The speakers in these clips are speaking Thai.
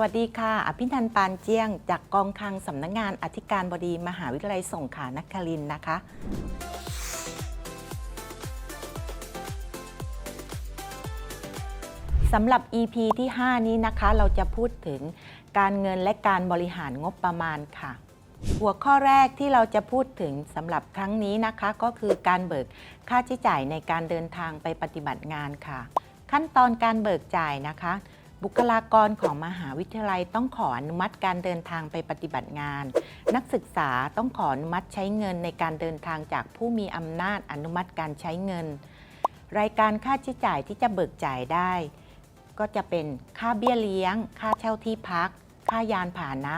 วัสดีค่ะ อภินันปานเจียง จากกองคลังสำนักงานอธิการบดีมหาวิทยาลัยสงขลานครินนะคะ สำหรับ EP ที่ 5 นี้นะคะ เราจะพูดถึงการเงินและการบริหารงบประมาณค่ะ หัวข้อแรกที่เราจะพูดถึงสำหรับครั้งนี้นะคะ ก็คือการเบิกค่าใช้จ่ายในการเดินทางไปปฏิบัติงานค่ะ ขั้นตอนการเบิกจ่ายนะคะ บุคลากรของมหาวิทยาลัยต้องขออนุมัติการเดินทางไปปฏิบัติงาน นักศึกษาต้องขออนุมัติใช้เงินในการเดินทางจากผู้มีอำนาจอนุมัติการใช้เงิน รายการค่าใช้จ่ายที่จะเบิกจ่ายได้ ก็จะเป็นค่าเบี้ยเลี้ยง ค่าเช่าที่พัก ค่ายานพาหนะ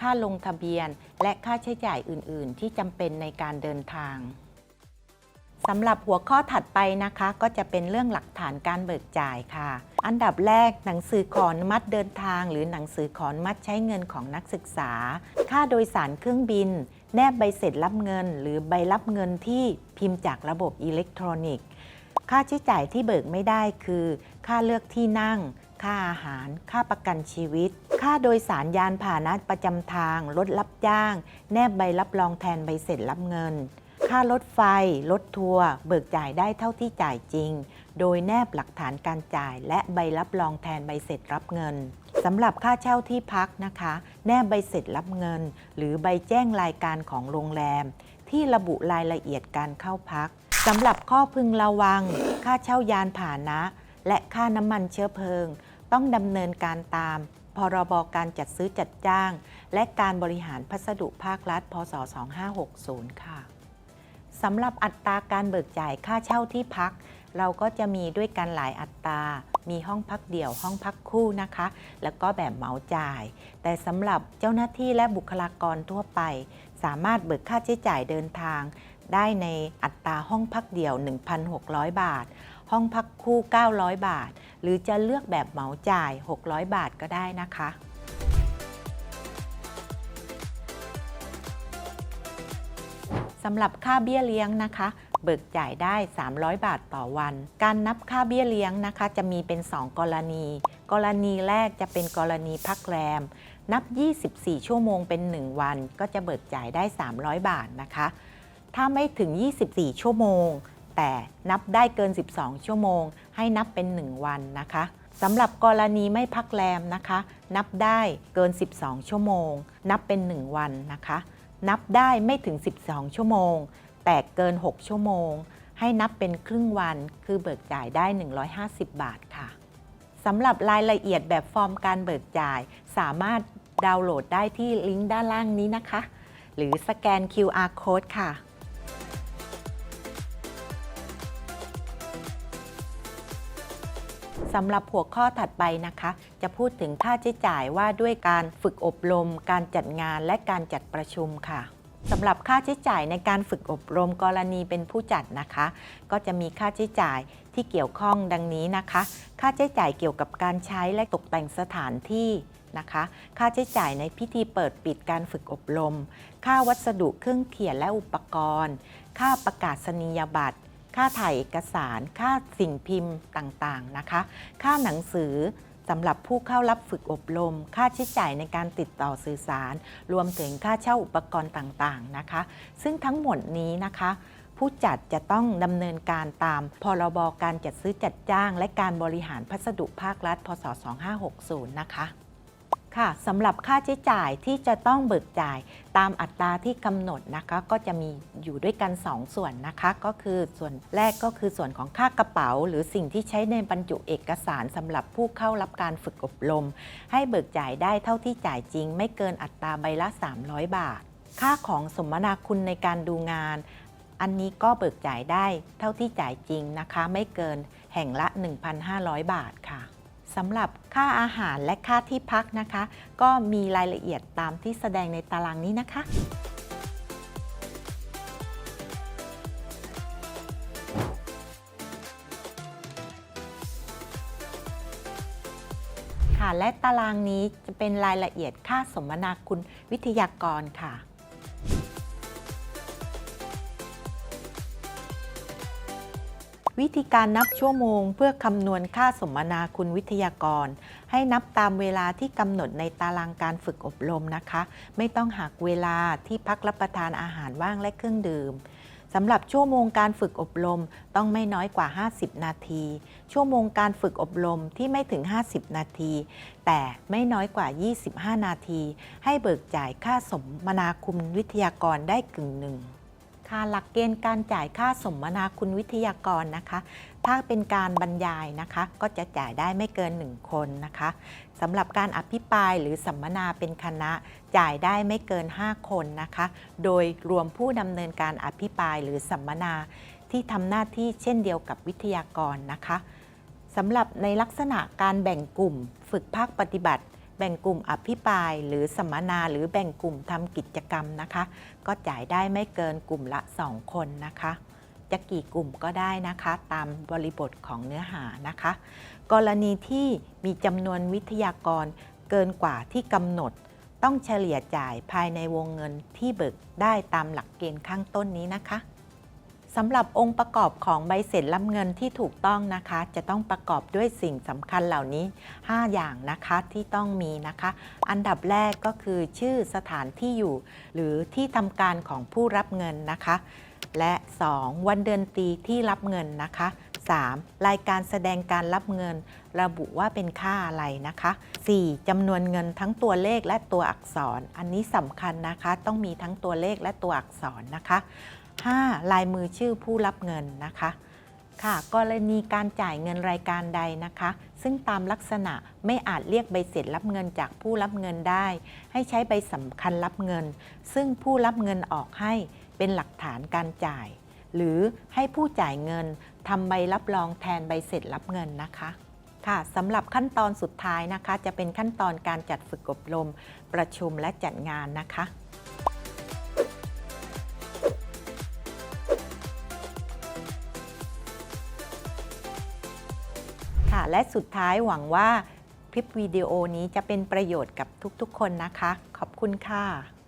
ค่าลงทะเบียน และค่าใช้จ่ายอื่น ๆ ที่จำเป็นในการเดินทาง สำหรับหัวข้อถัดไปนะคะ ก็จะเป็นเรื่องหลักฐานการเบิกจ่ายค่ะ อันดับแรกหนังสือขออนุมัติเดินทาง หรือหนังสือขออนุมัติใช้เงินของนักศึกษา ค่าโดยสารเครื่องบิน แนบใบเสร็จรับเงิน หรือใบรับเงินที่พิมพ์จากระบบอิเล็กทรอนิกส์ ค่าใช้จ่ายที่เบิกไม่ได้คือ ค่าเลือกที่นั่ง ค่าอาหาร ค่าประกันชีวิต ค่าโดยสารยานพาหนะประจำทาง รถรับจ้าง แนบใบรับรองแทนใบเสร็จรับเงิน ค่ารถไฟ รถทัวร์เบิกจ่ายได้เท่าที่จ่ายจริง โดยแนบหลักฐานการจ่ายและใบรับรองแทนใบเสร็จรับเงินสำหรับค่าเช่าที่พักนะคะ แนบใบเสร็จรับเงิน หรือใบแจ้งรายการของโรงแรม ที่ระบุรายละเอียดการเข้าพักสำหรับข้อพึงระวัง ค่าเช่ายานพานะ และค่าน้ำมันเชื้อเพลิง ต้องดำเนินการตาม พรบการจัดซื้อจัดจ้าง และการบริหารพัสดุภาครัฐ พศ 2560 ค่ะ สำหรับอัตราการเบิกจ่ายค่าเช่าที่พัก เราก็จะมีด้วยกันหลายอัตรา มีห้องพักเดี่ยวห้องพักคู่นะคะ แล้วก็แบบเหมาจ่าย แต่สำหรับเจ้าหน้าที่และบุคลากรทั่วไป สามารถเบิกค่าใช้จ่ายเดินทาง ได้ในอัตราห้องพักเดี่ยว 1,600 บาท ห้องพักคู่ 900 บาท หรือจะเลือกแบบเหมาจ่าย 600 บาทก็ได้นะคะ สำหรับค่าเบี้ยเลี้ยงนะคะ เบิกจ่ายได้ 300 บาทต่อวัน การนับค่าเบี้ยเลี้ยงนะคะ จะมีเป็น 2 กรณี กรณีแรกจะเป็นกรณีพักแรม นับ 24 ชั่วโมงเป็น 1 วัน ก็จะเบิกจ่ายได้ 300 บาทนะคะ ถ้าไม่ถึง 24 ชั่วโมง แต่นับได้เกิน 12 ชั่วโมง ให้นับเป็น 1 วันนะคะสำหรับกรณีไม่พักแรมนะคะ นับได้เกิน 12 ชั่วโมง นับเป็น 1 วันนะคะ นับได้ไม่ถึง 12 ชั่วโมง แต่เกิน 6 ชั่วโมง ให้นับเป็นครึ่งวัน คือเบิกจ่ายได้ 150 บาทค่ะสำหรับรายละเอียดแบบฟอร์มการเบิกจ่าย สามารถดาวน์โหลดได้ที่ลิงก์ด้านล่างนี้นะคะ หรือสแกน QR code ค่ะ สำหรับหัวข้อถัดไปนะคะ จะพูดถึงค่าใช้จ่ายว่าด้วยการฝึกอบรม การจัดงานและการจัดประชุมค่ะสำหรับค่าใช้จ่ายในการฝึกอบรมกรณีเป็นผู้จัดนะคะ ก็จะมีค่าใช้จ่ายที่เกี่ยวข้องดังนี้นะคะ ค่าใช้จ่ายเกี่ยวกับการใช้และตกแต่งสถานที่นะคะ ค่าใช้จ่ายในพิธีเปิดปิดการฝึกอบรม ค่าวัสดุเครื่องเขียนและอุปกรณ์ ค่าประกาศนียบัตร ค่าถ่ายเอกสาร ค่าสิ่งพิมพ์ต่างๆนะคะ ค่าหนังสือสำหรับผู้เข้ารับฝึกอบรม ค่าใช้จ่ายในการติดต่อสื่อสาร รวมถึงค่าเช่าอุปกรณ์ต่างๆนะคะ ซึ่งทั้งหมดนี้นะคะผู้จัดจะต้องดำเนินการตาม พรบการจัดซื้อจัดจ้าง และการบริหารพัสดุภาครัฐ พศ 2560 นะคะ ค่ะสำหรับค่าใช้จ่ายที่จะต้องเบิกจ่ายตามอัตราที่กำหนดนะคะ ก็จะมีอยู่ด้วยกัน 2 ส่วนนะคะ ก็คือส่วนแรกก็คือส่วนของค่ากระเป๋า หรือสิ่งที่ใช้ในบรรจุเอกสารสำหรับผู้เข้ารับการฝึกอบรม ให้เบิกจ่ายได้เท่าที่จ่ายจริง ไม่เกินอัตราใบละ 300 บาท ค่าของสมนาคุณในการดูงาน อันนี้ก็เบิกจ่ายได้เท่าที่จ่ายจริงนะคะ ไม่เกินแห่งละ 1,500 บาทค่ะ สำหรับค่าอาหารและค่าที่พักนะคะ ก็มีรายละเอียดตามที่แสดงในตารางนี้นะคะ ค่ะและตารางนี้จะเป็นรายละเอียดค่าสมนาคุณวิทยากรค่ะ วิธีการนับชั่วโมง เพื่อคำนวณค่าสมนาคุณวิทยากร ให้นับตามเวลาที่กำหนดในตารางการฝึกอบรมนะคะ ไม่ต้องหักเวลาที่พักรับประทานอาหารว่างและเครื่องดื่มสำหรับชั่วโมงการฝึกอบรมต้องไม่น้อยกว่า 50 นาที ชั่วโมงการฝึกอบรมที่ไม่ถึง 50 นาที แต่ไม่น้อยกว่า 25 นาที ให้เบิกจ่ายค่าสมนาคุณวิทยากรได้กึ่งหนึ่ง ค่ะหลักเกณฑ์การจ่ายค่าสมนาคุณวิทยากรนะคะ ถ้าเป็นการบรรยายนะคะ ก็จะจ่ายได้ไม่เกิน 1 คนนะคะสำหรับการอภิปรายหรือสัมมนาเป็นคณะ จ่ายได้ไม่เกิน 5 คนนะคะ โดยรวมผู้ดำเนินการอภิปรายหรือสัมมนาที่ทำหน้าที่เช่นเดียวกับวิทยากรนะคะสำหรับในลักษณะการแบ่งกลุ่ม ฝึกภาคปฏิบัติ แบ่งกลุ่มอภิปราย หรือสัมมนาหรือแบ่งกลุ่มทำกิจกรรมนะคะ ก็จ่ายได้ไม่เกินกลุ่มละ 2 คนนะคะ จะกี่กลุ่มก็ได้นะคะ ตามบริบทของเนื้อหานะคะ กรณีที่มีจำนวนวิทยากรเกินกว่าที่กำหนด ต้องเฉลี่ยจ่ายภายในวงเงินที่เบิกได้ตามหลักเกณฑ์ข้างต้นนี้นะคะ สำหรับองค์ประกอบของใบเสร็จรับเงินที่ถูกต้องนะคะ จะต้องประกอบด้วยสิ่งสำคัญเหล่านี้ 5 อย่างนะคะที่ต้องมีนะคะ อันดับแรกก็คือชื่อสถานที่อยู่ หรือที่ทำการของผู้รับเงินนะคะ และ 2. วันเดือนปีที่รับเงินนะคะ 3. รายการแสดงการรับเงิน ระบุว่าเป็นค่าอะไรนะคะ 4. จำนวนเงินทั้งตัวเลขและตัวอักษร อันนี้สำคัญนะคะ ต้องมีทั้งตัวเลขและตัวอักษรนะคะ 5. ลายมือชื่อผู้รับเงินนะคะค่ะกรณีการจ่ายเงินรายการใดนะคะ ซึ่งตามลักษณะไม่อาจเรียกใบเสร็จรับเงินจากผู้รับเงินได้ ให้ใช้ใบสำคัญรับเงิน ซึ่งผู้รับเงินออกให้เป็นหลักฐานการจ่าย หรือให้ผู้จ่ายเงินทำใบรับรองแทนใบเสร็จรับเงินนะคะค่ะสำหรับขั้นตอนสุดท้ายนะคะ จะเป็นขั้นตอนการจัดฝึกอบรม ประชุมและจัดงานนะคะค่ะ และสุดท้ายหวังว่าคลิปวิดีโอนี้จะเป็นประโยชน์กับทุกๆ คนนะคะ ขอบคุณค่ะ